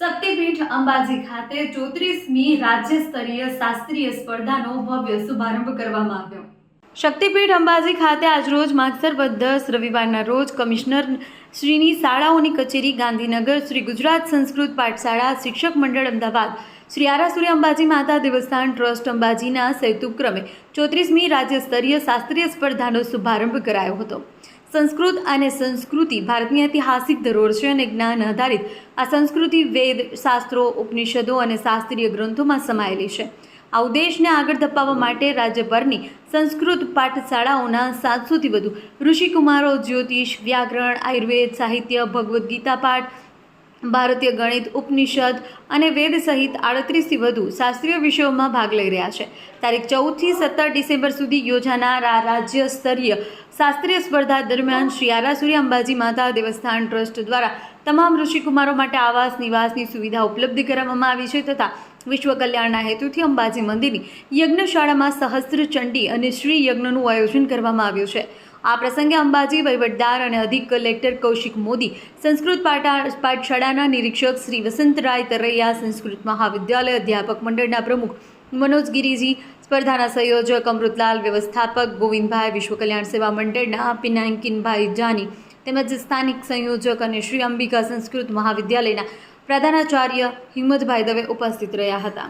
શક્તિપીઠ અંબાજી ખાતે ચોત્રીસમી રાજ્ય સ્તરીય શાસ્ત્રીય સ્પર્ધાનો ભવ્ય શુભારંભ કરવામાં આવ્યો. શક્તિપીઠ અંબાજી ખાતે આજરોજ માગસર દસ રવિવારના રોજ કમિશનર શ્રીની શાળાઓની કચેરી, ગાંધીનગર, શ્રી ગુજરાત સંસ્કૃત પાઠશાળા, શિક્ષક મંડળ અમદાવાદ, શ્રી આરાસુરી અંબાજી માતા દેવસ્થાન ટ્રસ્ટ અંબાજીના સંયુક્ત ઉપક્રમે ચોત્રીસમી રાજ્ય સ્તરીય શાસ્ત્રીય સ્પર્ધાનો શુભારંભ કરાયો હતો. સંસ્કૃત અને સંસ્કૃતિ ભારતની ઐતિહાસિક ધરોહર છે અને જ્ઞાન આધારિત. આ સંસ્કૃતિ વેદ, શાસ્ત્રો, ઉપનિષદો અને શાસ્ત્રીય ગ્રંથોમાં સમાયેલી છે. આ ઉદ્દેશને આગળ ધપાવવા માટે રાજ્યભરની સંસ્કૃત પાઠશાળાઓના સાતસોથી વધુ ઋષિકુમારો, જ્યોતિષ, વ્યાકરણ, આયુર્વેદ, સાહિત્ય, ભગવદ્ ગીતા પાઠ ભારતીય ગણિત, ઉપનિષદ અને વેદ સહિત આડત્રીસથી વધુ શાસ્ત્રીય વિષયોમાં ભાગ લઈ રહ્યા છે. તારીખ ચૌદથી સત્તર ડિસેમ્બર સુધી યોજાનાર આ રાજ્ય સ્તરીય શાસ્ત્રીય સ્પર્ધા દરમિયાન શ્રી આરાસુરી અંબાજી માતા દેવસ્થાન ટ્રસ્ટ દ્વારા તમામ ઋષિકુમારો માટે આવાસ નિવાસની સુવિધા ઉપલબ્ધ કરાવવામાં આવી છે તથા વિશ્વ કલ્યાણના હેતુથી અંબાજી મંદિરની યજ્ઞશાળામાં સહસ્ત્ર ચંડી અને શ્રી યજ્ઞનું આયોજન કરવામાં આવ્યું છે. આ પ્રસંગે અંબાજી, વહીવટદાર અને અધિક કલેક્ટર કૌશિક મોદી, સંસ્કૃત પાઠા, પાઠશાળાના નિરીક્ષક શ્રી વસંતરાય તરૈયા, સંસ્કૃત મહાવિદ્યાલય અધ્યાપક મંડળના પ્રમુખ મનોજ ગિરિજી, સ્પર્ધાના સંયોજક અમૃતલાલ, વ્યવસ્થાપક ગોવિંદભાઈ, વિશ્વ કલ્યાણ સેવા મંડળના પિનાંકિનભાઈ જાની, તેમજ સ્થાનિક સંયોજક અને શ્રી અંબિકા સંસ્કૃત મહાવિદ્યાલયના પ્રધાનાચાર્ય હિંમતભાઈ દવે ઉપસ્થિત રહ્યા હતા.